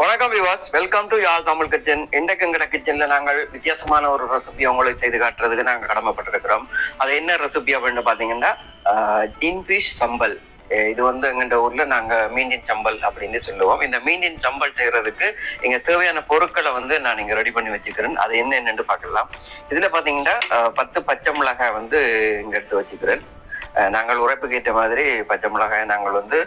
வணக்கம் விவாஸ் welcome to Yazh Tamil kitchen இண்டக்குங்கிற கிச்சன்ல நாங்கள் வித்தியாசமான ஒரு ரெசிபி உங்களுக்கு செய்து காட்டுறதுக்கு நாங்கள் கடமைப்பட்டிருக்கிறோம். அது என்ன ரெசிபி அப்படின்னு பாத்தீங்கன்னா டீன் பிஷ் சம்பல். இது வந்து எங்கள்கிட்ட ஊர்ல நாங்க மீண்டின் சம்பல் அப்படின்னு சொல்லுவோம். இந்த மீண்டின் சம்பல் செய்யறதுக்கு இங்க தேவையான பொருட்களை வந்து நான் இங்க ரெடி பண்ணி வச்சுக்கிறேன். அது என்ன பார்க்கலாம் இதுல பாத்தீங்கன்னா பத்து பச்சை மிளகாய் வந்து இங்க எடுத்து வச்சுக்கிறேன். நாங்கள் உரைப்புக்கு ஏற்ற மாதிரி பச்சை மிளகாய் நாங்கள் வந்து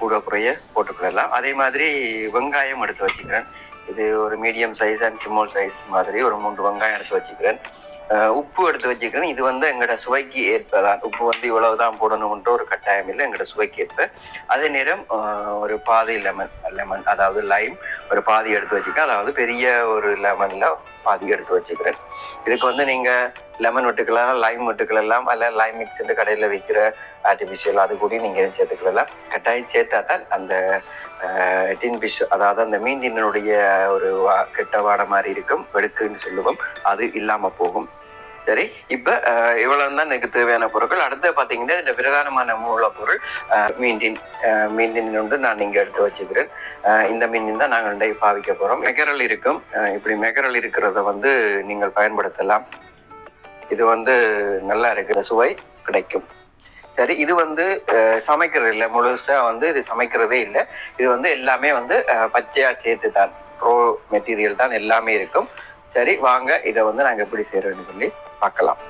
கூட குறைய போட்டுக்கொள்ளலாம். அதே மாதிரி வெங்காயம் எடுத்து வச்சுக்கிறேன். இது ஒரு medium size and small size மாதிரி ஒரு மூன்று வெங்காயம் எடுத்து வச்சுக்கிறேன். உப்பு எடுத்து வச்சுக்கிறேன். இது வந்து எங்களோட சுவைக்கு ஏற்பதான். உப்பு வந்து இவ்வளவுதான் போடணும்ன்ற ஒரு கட்டாயம் இல்லை. எங்களோட சுவைக்கு ஏற்ப. அதே நேரம் ஒரு பாதி லெமன் லெமன் அதாவது லைம் ஒரு பாதி எடுத்து வச்சுக்கேன் அதாவது பெரிய ஒரு லெமன்ல பாதி எடுத்து வச்சுக்கிறேன். இதுக்கு வந்து நீங்க லெமன் விட்டுக்கலாம் லைம் விட்டுக்கலாம் அல்ல லைம் மிக்ஸ் கடையில் விற்கிற ஆர்டிஃபிஷியல் அது கூட நீங்க சேர்த்துக்கலாம். கட்டாயம் சேர்த்தா தான் அந்த டின் ஃபிஷ் அதாவது அந்த மீன் தின்னனுடைய ஒரு வா- கெட்ட வாடை மாதிரி இருக்கும். வெடுக்குன்னு சொல்லுவோம். அது இல்லாம போகும். சரி இப்ப அஹ், இவ்வளவு தான் எனக்கு தேவையான பொருட்கள். அடுத்து பாத்தீங்கன்னா இந்த பிரதானமான மூலப்பொருள் அஹ், மீன்டின் அஹ், மீன்டின் வந்து நான் இங்க எடுத்து வச்சுக்கிறேன். இந்த மீன் தான் நாங்கள் இன்றைக்கு பாவிக்க போறோம். மெகரல் இருக்கும். இப்படி மெகரல் இருக்கிறத வந்து நீங்கள் பயன்படுத்தலாம். இது வந்து நல்லா இருக்கிற சுவை கிடைக்கும். சரி இது வந்து சமைக்கிறது இல்லை. முழுசா வந்து இது சமைக்கிறதே இல்லை. இது வந்து எல்லாமே வந்து அஹ், பச்சையா சேர்த்து தான் ரோ மெட்டீரியல் தான் எல்லாமே இருக்கும். சரி வாங்க. இதை வந்து நாங்கள் எப்படி செய்யறோம்னு சொல்லி பார்க்கலாம்.